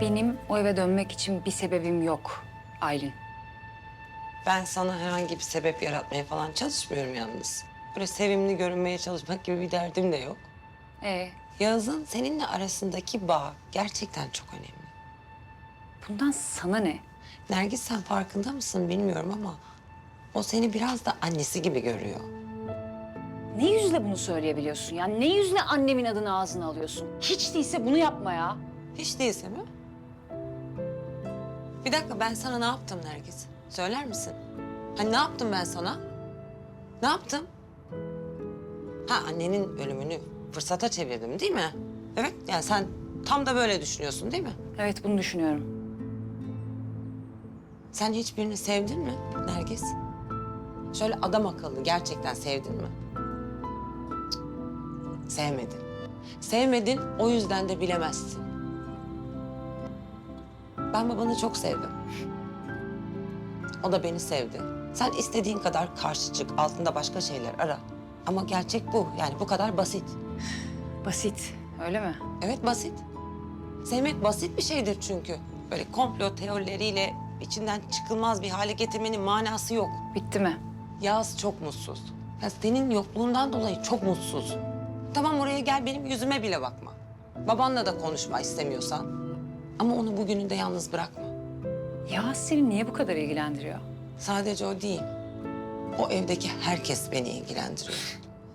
Benim o eve dönmek için bir sebebim yok Aylin. Ben sana herhangi bir sebep yaratmaya falan çalışmıyorum yalnız. Böyle sevimli görünmeye çalışmak gibi bir derdim de yok. Ee, Yağız'ın seninle arasındaki bağ gerçekten çok önemli. bundan sana ne? Nergis sen farkında mısın bilmiyorum ama o seni biraz da annesi gibi görüyor. Ne yüzle bunu söyleyebiliyorsun ya? Ne yüzle annemin adını ağzına alıyorsun? Hiç değilse bunu yapma ya. Hiç değilse mi? Bir dakika ben sana ne yaptım Nergis? Söyler misin? Hani ne yaptım ben sana? Ne yaptım? Ha annenin ölümünü fırsata çevirdim değil mi? Evet yani sen tam da böyle düşünüyorsun değil mi? Evet bunu düşünüyorum. Sen hiçbirini sevdin mi Nergis? Şöyle adam akıllı gerçekten sevdin mi? Cık, Sevmedin. Sevmedin o yüzden de bilemezsin. Ben babanı çok sevdim. O da beni sevdi. Sen istediğin kadar karşı çık, altında başka şeyler ara. Ama gerçek bu. Yani bu kadar basit. Basit öyle mi? Evet basit. Sevmek basit bir şeydir çünkü. Böyle komplo teorileriyle içinden çıkılmaz bir hale getirmenin manası yok. Bitti mi? Yağız çok mutsuz. Ya senin yokluğundan dolayı çok mutsuz. Tamam oraya gel benim yüzüme bile bakma. Babanla da konuşma istemiyorsan. Ama onu bugününde yalnız bırakma. Ya seni niye bu kadar ilgilendiriyor? Sadece o değil. O evdeki herkes beni ilgilendiriyor.